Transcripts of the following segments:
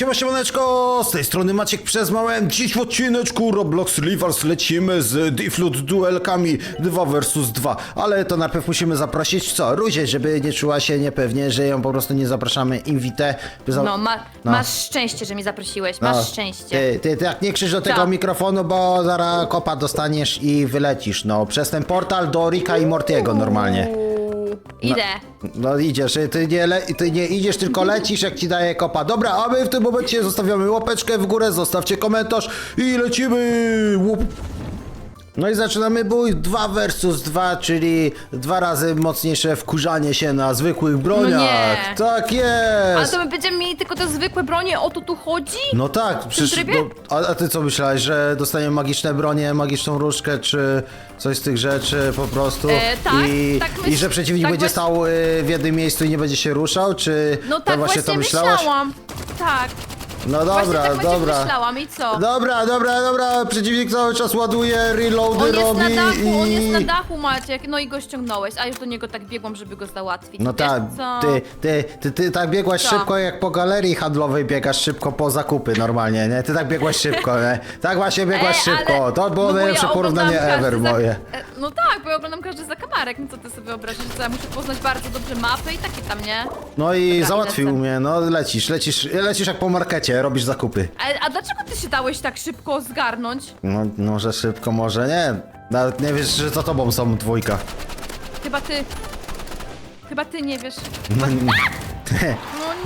Siema, siemaneczko, z tej strony Maciek przez małem. Dziś w odcineczku Roblox Rivals lecimy z Defloot duelkami 2 vs 2. Ale to najpierw musimy zaprosić co? Ruzie, żeby nie czuła się niepewnie, że ją po prostu nie zapraszamy invite. By za- No, ma, No. masz szczęście, że mnie zaprosiłeś, masz No, szczęście. Ty, ty, ty tak nie krzyż do tego Co? mikrofonu, bo zaraz kopa dostaniesz i wylecisz, no. Przez ten portal do Rika i Mortiego normalnie. Uuu, Idę. No idziesz, ty nie, le, ty nie idziesz, tylko lecisz jak ci daje kopa. Dobra, a my w tym momencie zostawiamy łapeczkę w górę, zostawcie komentarz i lecimy! Łup. No i zaczynamy bój 2 versus 2, czyli dwa razy mocniejsze wkurzanie się na zwykłych broniach. nie. Tak Ale jest! to my będziemy mieli tylko te zwykłe bronie, o to tu chodzi? No tak, przecież. trybie? No, a, a ty co myślałeś, że dostaniemy magiczne bronie, magiczną różdżkę, czy coś z tych rzeczy po prostu? E, tak, I, tak I że przeciwnik tak będzie właśnie- stał y, w jednym miejscu i nie będzie się ruszał, czy No to tak właśnie myślałaś? myślałam. Tak. No Właśnie dobra, tak właśnie dobra. myślałam i co? Dobra, dobra, dobra, przeciwnik cały czas ładuje, reloady On jest robi na dachu, on i... jest na dachu Maciek, no i go ściągnąłeś, a już do niego tak biegłam, żeby go załatwić. No Wiesz tak, co? ty, ty, ty, ty tak biegłaś Co? szybko jak po galerii handlowej biegasz szybko po zakupy normalnie, nie? Ty tak biegłaś szybko, nie? Tak właśnie biegłaś Ej, szybko, ale- to było no bo najlepsze ja oglądam porównanie każdy ever za- moje. E, No tak, bo ja oglądam każdy zakamarek, no co ty sobie wyobrażasz, co ja muszę poznać bardzo dobrze mapy i takie tam, nie? No i załatwił lecę. mnie, no lecisz, lecisz, lecisz jak po markecie, robisz zakupy. A, a dlaczego ty się dałeś tak szybko zgarnąć? No może szybko, może nie. Nawet nie wiesz, że za tobą są dwójka. Chyba ty... Chyba ty nie wiesz. No, No nie,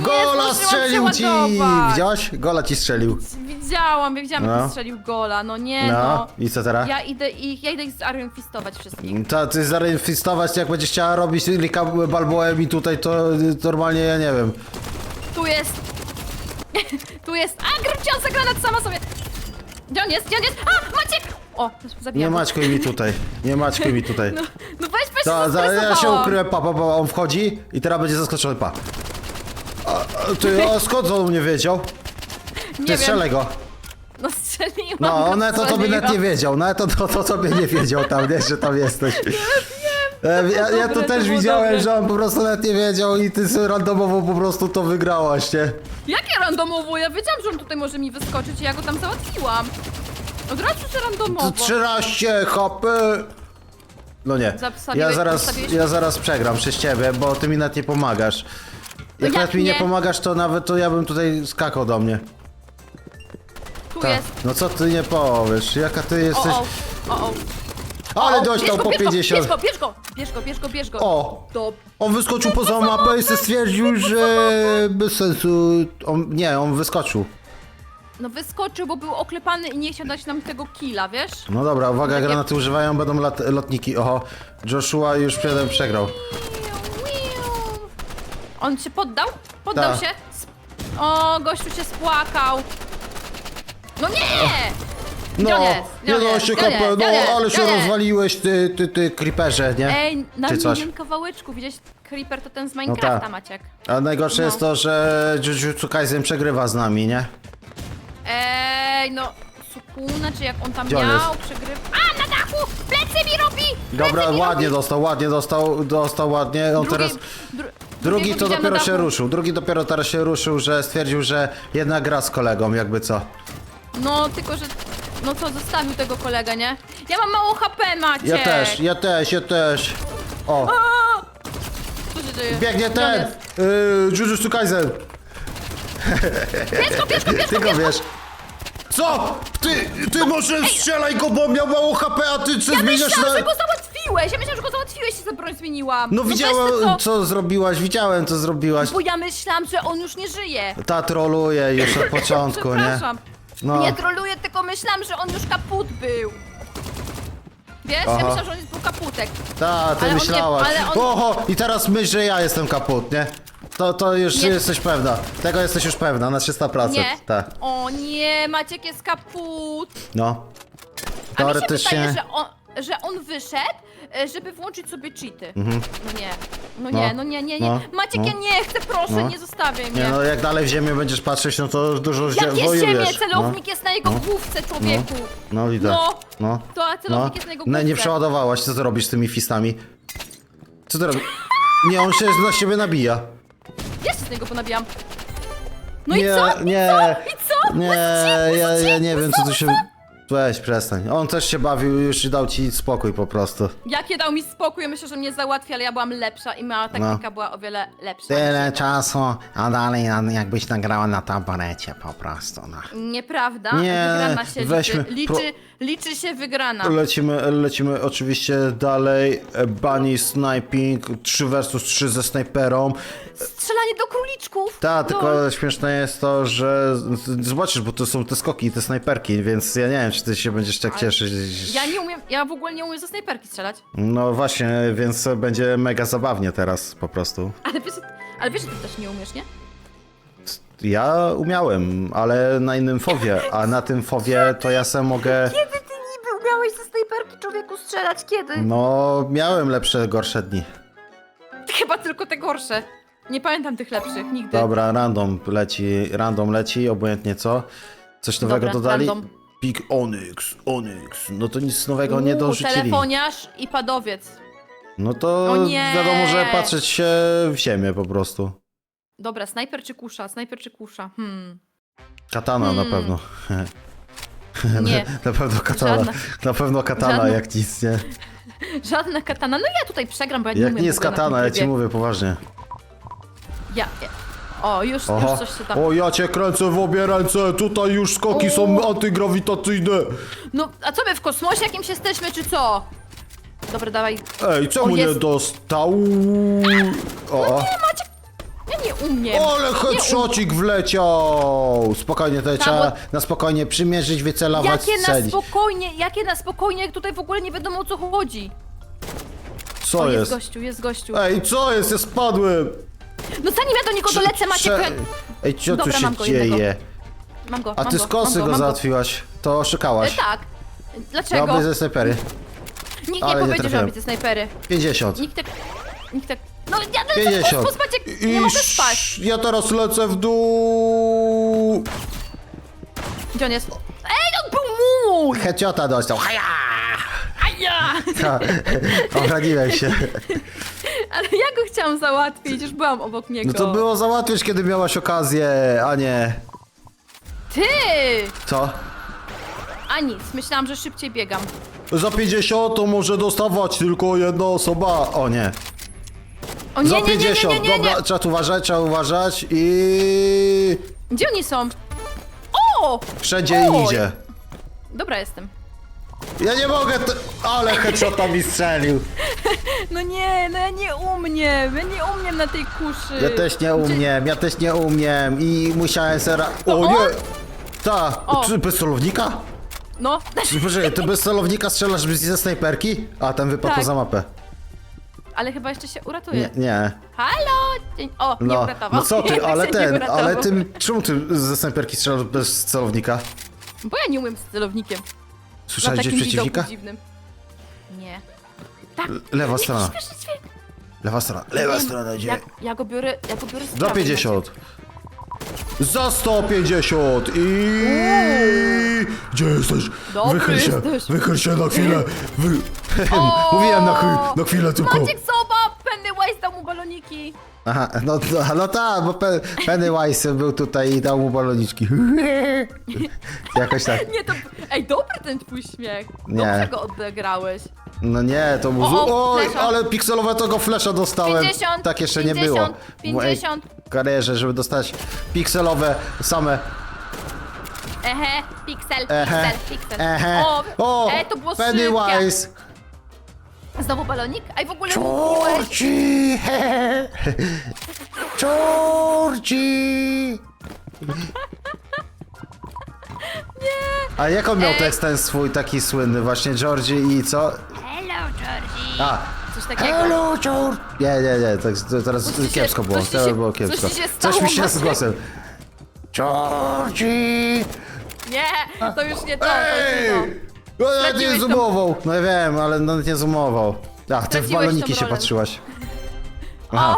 Gola zdążyłam strzelił ci! przeładować. Widziałaś? Gola ci strzelił. Widziałam, wiedziałam, jak No. no. strzelił gola, no nie No, no. i co teraz? Ja idę ich, ja idę ich wszystkich. To ty zarejestrować, jak będziesz chciała robić Rika Balboem i tutaj, to y, normalnie ja nie wiem. Tu jest... tu jest... A, grabciąca granat sama sobie... Gdzie on jest? Gdzie on jest? A, Maciek! O, Nie zabijam. go. maćkuj mi tutaj, nie maćkuj mi tutaj. No, no weź, weź Ta, się za, ja się ukryłem, pa, pa, pa, on wchodzi i teraz będzie zaskoczony, pa. A, a, ty, a skąd on mnie wiedział? Ty Nie wiem. strzelaj go. No strzeliłam No, go, on to, to by nawet nie wiedział, no to, to, to, to by nie wiedział tam, nie, że tam jesteś. E, Ja, ja tu dobre, to też było widziałem, dobre. że on po prostu nawet nie wiedział i ty sobie randomowo po prostu to wygrałaś, nie? Jakie randomowo? Ja wiedziałam, że on tutaj może mi wyskoczyć i ja go tam załatwiłam. Od razu się To randomowo. 13 HP! No nie, ja zaraz, ja zaraz przegram przez ciebie, bo ty mi nawet nie pomagasz. Jak jak nawet mi nie nie? pomagasz, to nawet to ja bym tutaj skakał do mnie. Tu Tak. jest. No co ty nie powiesz, jaka ty O, jesteś... o, o, o. Ale dostał po bierz go, 50. Bierz go, bierz go, bierz go, bierz go, bierz go. O! To... On wyskoczył poza mapę i se stwierdził, że bez sensu... On, nie, on wyskoczył. No wyskoczył, bo był oklepany i nie chciał dać nam tego killa, wiesz? No dobra, uwaga, Takie- granaty używają, będą lat, lotniki. Oho, Joshua już jeden przegrał. On się poddał? Poddał Tak. się? Sp- O, gościu się spłakał. No nie! No, on jest? Gdzie on jest? 11 Gdzie on KP, jest? Gdzie no ale się rozwaliłeś, ty, ty, ty, creeperze, nie? Ej, na Czy coś? kawałeczku, widziałeś? Creeper to ten z No Minecrafta, tak. Maciek. A najgorsze No. jest to, że Jujutsu Kaisen przegrywa z nami, nie? Ej, no... Sukuna, czy jak on tam Gdzie on miał, przegryw... A, na dachu! Plecy mi robi! Dobra, Plecy mi ładnie robi! dostał, ładnie dostał, dostał ładnie. On Drugi, teraz... dru, Drugi drugiego to widziałam dopiero na się dachu. ruszył, drugi dopiero teraz się ruszył, że stwierdził, że jednak gra z kolegą, jakby co. No, tylko że... No co, zostawił tego kolegę, nie? Ja mam mało HP, Maciek! Ja też, ja też, ja też. O, A! Co się dzieje? biegnie Gdzie on ten! jest? Yy, Jujutsu Kaisen! Go, bierz Ty go, wiesz. Co? Ty, ty może strzelaj go, bo miał mało HP, a ty co Ja zmieniasz myślałam, że go załatwiłeś! Ja myślałam, że go załatwiłeś i sobie broń zmieniłam! No weź widziałem, co? co zrobiłaś, widziałem, co zrobiłaś. Bo ja myślałam, że on już nie żyje! Ta troluje już od początku, nie? Przepraszam. No. Nie troluję, tylko myślałam, że on już kaput był! Wiesz? Aha. Ja myślałam, że on jest był kaputek. Ta, ty Ale on nie- myślałaś. ale on- Oho, i teraz myśl, że ja jestem kaput, nie? To, to już Nie. jesteś pewna. Tego jesteś już pewna, na 300%. Nie? Tak. O nie, Maciek jest kaput! No. A mi się Teoretycznie. wydaje, że on, że on wyszedł, e, żeby włączyć sobie cheaty. No nie, no nie, No. no nie, nie, nie. No. Maciek, No. ja nie chcę, proszę, No. nie zostawiaj mnie. Nie no, jak dalej w ziemię będziesz patrzeć, no to dużo zie- Jakie wojujesz. ziemię? Celownik jest na jego główce, człowieku. No, no widzę. No. no. To a celownik jest na jego No, główce. nie przeładowałaś, co ty robisz z tymi fistami? Co ty robisz? Nie, on się na siebie nabija. Ja się z niego ponabijam. No i nie, co? I nie, co? I co? Nie, ja, ja nie wiem, co tu się... Weź, przestań. On też się bawił już i dał ci spokój po prostu. Jakie dał mi spokój, ja myślę, że mnie załatwi, ale ja byłam lepsza i moja taktyka była o wiele lepsza. No. Tyle czasu, a dalej jakbyś nagrała na taborecie po prostu, no. Nieprawda, Nie, wygrana się weźmy liczy. Liczy, liczy się wygrana. Lecimy, lecimy oczywiście dalej. E, Bunny sniping, 3 versus 3 ze snajperą. Strzelanie do króliczków! Ta, tylko śmieszne jest to, że z- zobaczysz, bo to są te skoki i te snajperki, więc ja nie wiem, czy ty się będziesz tak Ale cieszyć. Ja nie umiem, ja w ogóle nie umiem ze snajperki strzelać. No właśnie, więc będzie mega zabawnie teraz po prostu. Ale wiesz, ale wiesz, że ty też nie umiesz, nie? Ja umiałem, ale na innym fowie, a na tym fowie to ja se mogę... Kiedy ty niby umiałeś ze snajperki człowieku strzelać? Kiedy? No, miałem lepsze, gorsze dni. Chyba tylko te gorsze. Nie pamiętam tych lepszych, nigdy. Dobra, random leci, random leci, obojętnie co. Coś nowego Dobra, dodali? random. Pik Onyx, Onyx. No to nic nowego nie dorzucili. telefoniarz i padowiec. No to O nie! wiadomo, że patrzeć się w ziemię po prostu. Dobra, snajper czy kusza? Snajper czy kusza? Hmm. Katana na Hmm. pewno. Nie, na pewno katana. Żadna. Na pewno katana Żadna. jak nic, nie? żadna katana. No ja tutaj przegram, bo ja nie Jak umiem nie jest na katana, ja ci trybie. mówię poważnie. Ja, ja. O, już, już coś się tam... O, ja cię kręcę w obie ręce, tutaj już skoki są antygrawitacyjne. No, a co my w kosmosie jakimś jesteśmy, czy co? Dobra, dawaj. Ej, czemu O, nie jest. dostał? O, o. Ja nie umiem. Ale Nie headshotcik wleciał! Spokojnie, tutaj Ta, trzeba bo- na spokojnie przymierzyć, wycelować, Jakie na strzelić. spokojnie, jakie na spokojnie, jak tutaj w ogóle nie wiadomo o co chodzi. Co o, jest jest? gościu, jest gościu. Ej, co jest? Ja spadłem! No zanim ja do niego dolecę, macie... Prze-. Ej, co tu Dobra, się mam go jednego. dzieje? Mam go, A mam ty go, z kosy mam go mam załatwiłaś. To E, oszukałaś. tak. Dlaczego? Dobry ze snajpery. Nikt nie ale nie powiedział, że trafiłem. robicie snajpery. 50. Nikt tak... Nikt tak... No ja lecę 50. w kosmos, Maciek, nie mogę spać. ja teraz lecę w dół. Gdzie on jest? Ej, on był mój! Heciota dostał. Haja! Aja! Ha, Obraniłem się. Ale ja go chciałam załatwić, już byłam obok niego. No to było załatwić, kiedy miałaś okazję, a nie... Ty! Co? A nic, myślałam, że szybciej biegam. Za 50 to może dostawać tylko jedna osoba. O nie. O nie, Za nie, nie, nie, 50. nie, nie, nie. Dobra, trzeba tu uważać, trzeba uważać i... Gdzie oni są? O! Wszędzie Oj. idzie. Dobra jestem. Ja nie mogę, t- ale headshota mi strzelił. No nie, no ja nie umiem, ja nie umiem na tej kuszy. Ja też nie umiem, ja też nie umiem i musiałem sera... O nie! Ta, O. czy bez celownika? No, Czy, Poczekaj, ty bez celownika strzelasz ze snajperki? A, ten wypadł Tak. poza mapę. ale chyba jeszcze się uratuje. Nie, nie. Halo! Dzień... O, nie No, uratował. no co ty, Jednak ale się nie ten, uratował. ale tym, czemu ty ze snajperki strzelasz bez celownika? Bo ja nie umiem z celownikiem. Słyszałeś gdzieś takim przeciwnika? dziwnym. Nie. Tak. Lewa strona, lewa strona, lewa strona, gdzie? Ja, ja go biorę, ja go biorę z Za prawej, 50. Za 150 i... Gdzie jesteś? Dobry Wychyl się, jesteś. wychyl się na chwilę. Wy... O! Mówiłem na, chy- na chwilę tylko. Maciek Soba! Pennywise dał mu baloniki! Aha, no, no, no tak, bo Pe- Pennywise był tutaj i dał mu baloniczki. Jakoś tak. Nie, to... Ej, dobry ten twój śmiech. Nie. Dobrze go odegrałeś. No nie, to był... O, Oj, flesza. ale pikselowego flesza dostałem. 50, tak jeszcze 50, nie było. W mojej 50. karierze, żeby dostać pikselowe same... Ehe, piksel, Ehe, piksel, piksel. ehe. O, O, e, to było szybkie. Pennywise. Znowu balonik? Ej, w ogóle mówiłeś. Georgie! Nie! A jak on miał Ej. tekst ten swój taki słynny właśnie Georgie i co? Georgie. A! Coś takiego. Hello George! Nie, nie, nie, tak, to teraz Coś ci się- kiepsko było, coś ci teraz się- było coś kiepsko. ci się Coś mi stało, się z Maciek? głosem. Georgie! Nie, to już nie to, to już nie to. Ej! No nawet nie Straciłeś tą- zoomował. No wiem, ale nawet nie zoomował. A, ty w Straciłeś baloniki się rolę. patrzyłaś. Aha.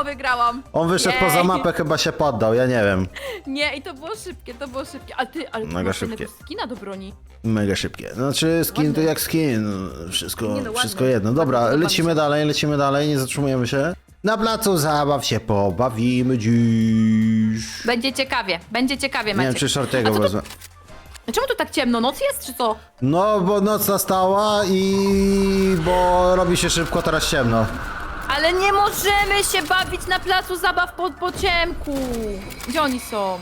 O, wygrałam. On wyszedł Jej. poza mapę, chyba się poddał, ja nie wiem. Nie, i to było szybkie, to było szybkie. A ty, ale ty Mega masz szybkie. skina do broni. Mega szybkie. Znaczy skin to jak skin. Wszystko, Nie no, wszystko jedno. Dobra, podoba lecimy się. dalej, lecimy dalej, nie zatrzymujemy się. Na placu zabaw się pobawimy dziś. Będzie ciekawie, będzie ciekawie, Nie wiem, Maciek. czy shortiego A co wezmę. tu, czemu tu tak ciemno? Noc jest, czy co? No, bo noc nastała i... bo robi się szybko, teraz ciemno. Ale nie możemy się bawić na placu zabaw po, po ciemku. Gdzie oni są?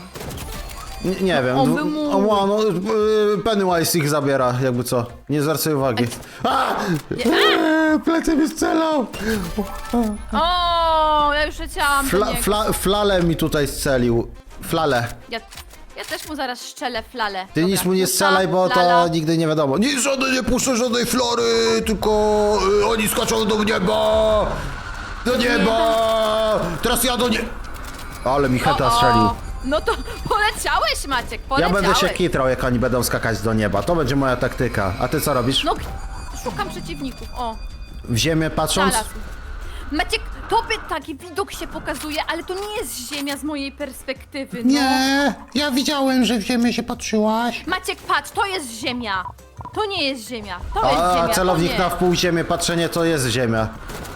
Nie, nie wiem. on dwu- był mój. o, no, y, Pennywise ich zabiera, jakby co. Nie zwracaj uwagi. A! Eee, Plecy mi strzelał! O, ja już leciałam do Fla, niego. fla, flale mi tutaj strzelił. Flale. Ja, ja też mu zaraz szczelę flalę. Ty Dobra, nic mu nie pusta, strzelaj, bo flala. to nigdy nie wiadomo. Nie, żadnej nie puszczę żadnej flory, tylko y, oni skaczą do nieba! Do nieba! Teraz ja do nie... Ale mi heta O, o. strzelił. No to poleciałeś, Maciek, Ja poleciałeś. będę się kitrał, jak oni będą skakać do nieba. To będzie moja taktyka. A ty co robisz? No, szukam przeciwników, o. W ziemię patrząc? Znalazł. Maciek, tobie taki widok się pokazuje, ale to nie jest ziemia z mojej perspektywy. No. Nie, ja widziałem, że w ziemię się patrzyłaś. Maciek, patrz, to jest ziemia. To nie jest ziemia. To jest A ziemia. celownik to nie. na wpół ziemię, patrzenie to jest ziemia.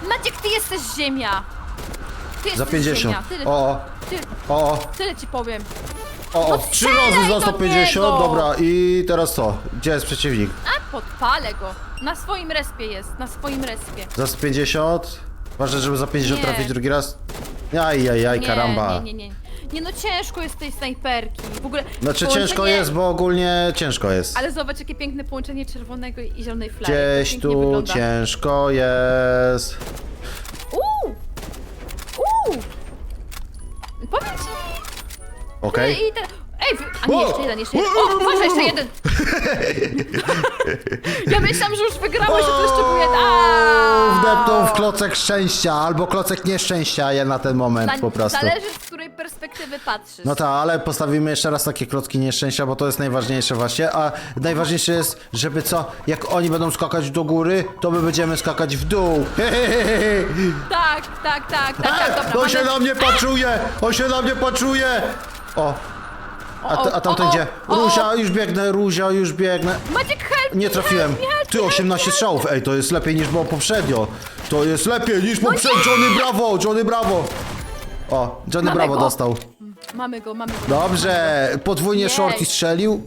Maciek, ty jesteś ziemia. Ty Za jesteś 50. Ziemia. Tyle, O, ty, o, tyle ci powiem. o, o. No Trzy strzelaj razy za do 150, niego! dobra. I teraz co? Gdzie jest przeciwnik? A, podpalę go. Na swoim respie jest, na swoim respie. Za 150? Ważne, żeby za 50 Nie. trafić drugi raz? Aj, aj, aj, Nie, karamba. nie, nie, nie. Nie no, ciężko jest tej snajperki. W ogóle Znaczy połączenie- ciężko jest, bo ogólnie ciężko jest. Ale zobacz, jakie piękne połączenie czerwonego i zielonej flary. Gdzieś Pięknie tu wygląda. ciężko jest. Uuu! Uuu! Powiem ci... Okej? I. Ej, wy... a nie, O! jeszcze jeden, jeszcze jeden. O, uważaj, jeszcze jeden! ja myślałam, że już wygrałeś, a tu jeszcze był jeden. Wdepnął w klocek szczęścia, albo klocek nieszczęścia ja na ten moment po prostu. Zależy, z której perspektywy patrzysz. No tak, ale postawimy jeszcze raz takie klocki nieszczęścia, bo to jest najważniejsze właśnie, a najważniejsze jest, żeby co, jak oni będą skakać do góry, to my będziemy skakać w dół. Tak, tak, tak, tak, tak, dobra. On się mamy- na mnie patruje! On się na mnie patruje! O, a, O, t- a tamten gdzie? Ruzia, już biegnę, Ruzia, już biegnę. Maciek, help Nie me, trafiłem. help me, help Ty, me, 18 help strzałów, ej, to jest lepiej niż było poprzednio. To jest lepiej niż poprzednio, Johnny Bravo, Johnny Bravo. O, Johnny Mamy Bravo go. dostał. Mamy go, mamy go. Dobrze, podwójnie Jej. shorty strzelił.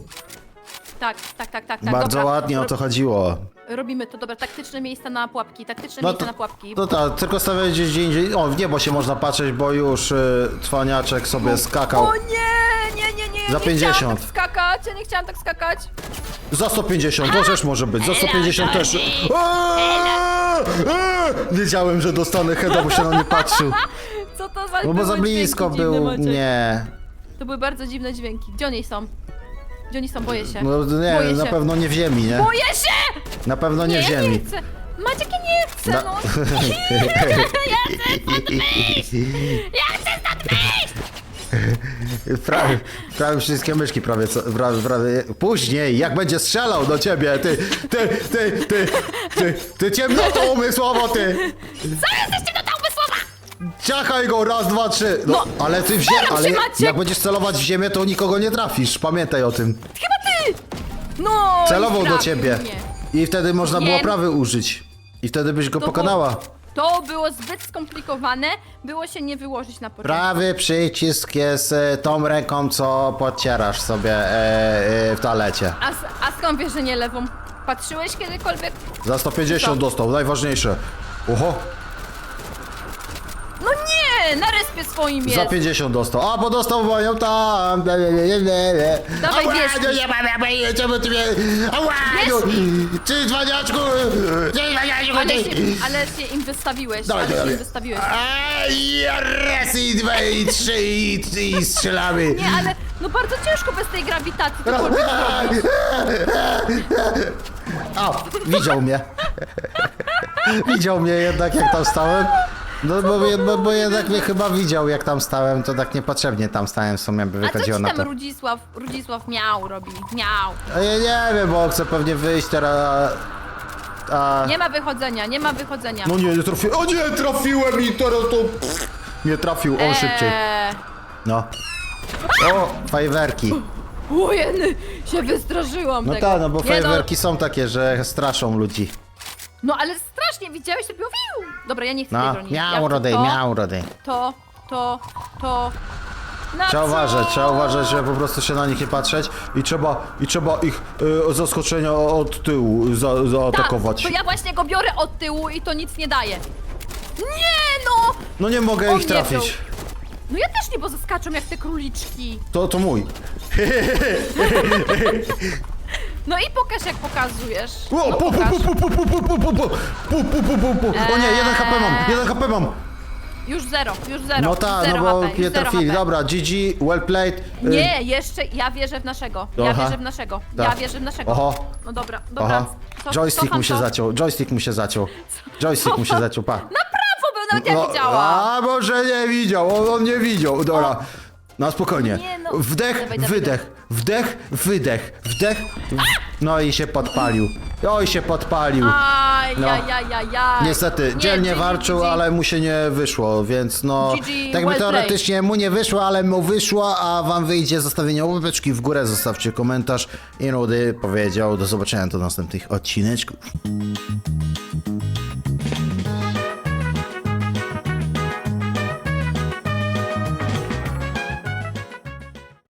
Tak, tak, tak, tak. tak. Bardzo dobra. ładnie o to chodziło. Robimy to, dobra, taktyczne miejsca na pułapki, taktyczne No miejsca na pułapki. no tak, tylko stawiać gdzieś indziej. O, w niebo się można patrzeć, bo już y, cwaniaczek sobie skakał. O nie, nie, nie, nie, Za nie 50. chciałam tak skakać, ja nie chciałam tak skakać. Za 150, to też może być, za 150 też. Eee, eee, Wiedziałem, że dostanę heada, bo się na mnie patrzył. Co to za No bo za blisko dziwne, był, Maciek? nie. To były bardzo dziwne dźwięki. Gdzie oni są? Gdzie oni są? Boję się. No nie, Boję na się. pewno nie w ziemi, nie? Boję się! Na pewno nie Nie, w ja nie ziemi. chcę. Maciek, ja nie chcę, Na- no. Ja chcę stąd wyjść! Prawie, prawie wszystkie myszki prawie, co, prawie, prawie, później, jak będzie strzelał do ciebie, ty, ty, ty, ty, ty, ty ciemnoto umysłowo, ty, Co jesteście do ta umysłowa? ciachaj go, raz, dwa, trzy, no, No, ale ty w staram ziemię, ale się, Maciek. jak będziesz celować w ziemię, to nikogo nie trafisz, pamiętaj o tym, Chyba ty! No, i celował do trafił ciebie Mnie. i wtedy można było Wiem. prawy użyć i wtedy byś go pokonała. To było zbyt skomplikowane, było się nie wyłożyć na początku. Prawy przycisk jest e, tą ręką, co podcierasz sobie e, e, w toalecie. A, s- a skąd wiesz, że nie lewą? Patrzyłeś kiedykolwiek? Za 150 Co? dostał, najważniejsze. Oho, No nie, na respie swoim jest. Za 50 dostał. A, bo dostał moją tam. Ble, ble, ble, ble, ble. Dawaj, Ała, bierz. no nie mam, ja boję, czemu ty mnie... Ała, no. Ty dzwoniaczku, Ale ty! się, ale się im wystawiłeś, Dawaj, ale się dawaj. im wystawiłeś. Aj, raz i dwa i trzy i, i strzelamy. Nie, ale no bardzo ciężko bez tej grawitacji cokolwiek zrobić. O, widział mnie. widział mnie jednak jak tam stałem. No bo, bo, bo jednak mnie chyba widział jak tam stałem, to tak niepotrzebnie tam stałem w sumie by A co wychodziło ci na tam to. Rudzisław, Rudzisław miał robi? Miał. A ja nie wiem, bo chcę pewnie wyjść teraz. A... Nie ma wychodzenia, nie ma wychodzenia. No nie, nie trafiłem. O nie, trafiłem i teraz to. Pff, nie trafił, on szybciej. Eee, No. O, fajwerki. Ujeny, się wystraszyłam No tego. tak, no bo Nie, fajwerki są takie, że straszą ludzi. No, no strasznie, widziałeś, to było wiu. Dobra, ja nie chcę tej No, broni. ja miał chcę rodej, to, miał rodej. To, to, to. Na Trzeba co? uważać, trzeba uważać, żeby po prostu się na nich nie patrzeć i trzeba, i trzeba ich y, zaskoczenia od tyłu za, Tak, zaatakować. to ja właśnie go biorę od tyłu i to nic nie daje. Nie no! No nie mogę On ich nie trafić. No ja też nie, bo zaskaczą jak te króliczki. To, to mój. No i pokaż jak pokazujesz. O, No, pu, pu, pokaż. pu, pu, pu, pu, pu, pu, pu, pu, pu, pu, pu, pu. O nie, jeden HP mam, jeden HP mam. Już zero, już zero. No tak, zero no bo HP, nie zero trafili. HP. Dobra, GG, well played. Y, Nie, jeszcze ja wierzę w naszego. Ja Aha. wierzę w naszego. Ja Tak. wierzę w naszego. Oho. No dobra, dobra. Aha, joystick cofam mu się to. zaciął, joystick mu się zaciął. Joystick mu się zaciął, pa. Na prawo był, nawet ja No, widziałam. A, może nie widział, on, on nie widział. Dobra. No spokojnie. Nie, no. Wdech, Dawaj, dawaj, wydech, wdech, wydech, wdech. No i się podpalił. Oj się podpalił. Aj, No. ja, ja, ja, ja. Niestety, Nie, dzielnie GG, walczył, GG. ale mu się nie wyszło, więc no. GG, tak by well teoretycznie mu nie wyszło, ale mu wyszło, a wam wyjdzie zostawienie łapeczki w górę, zostawcie komentarz. I Rudy powiedział do zobaczenia do następnych odcineczków.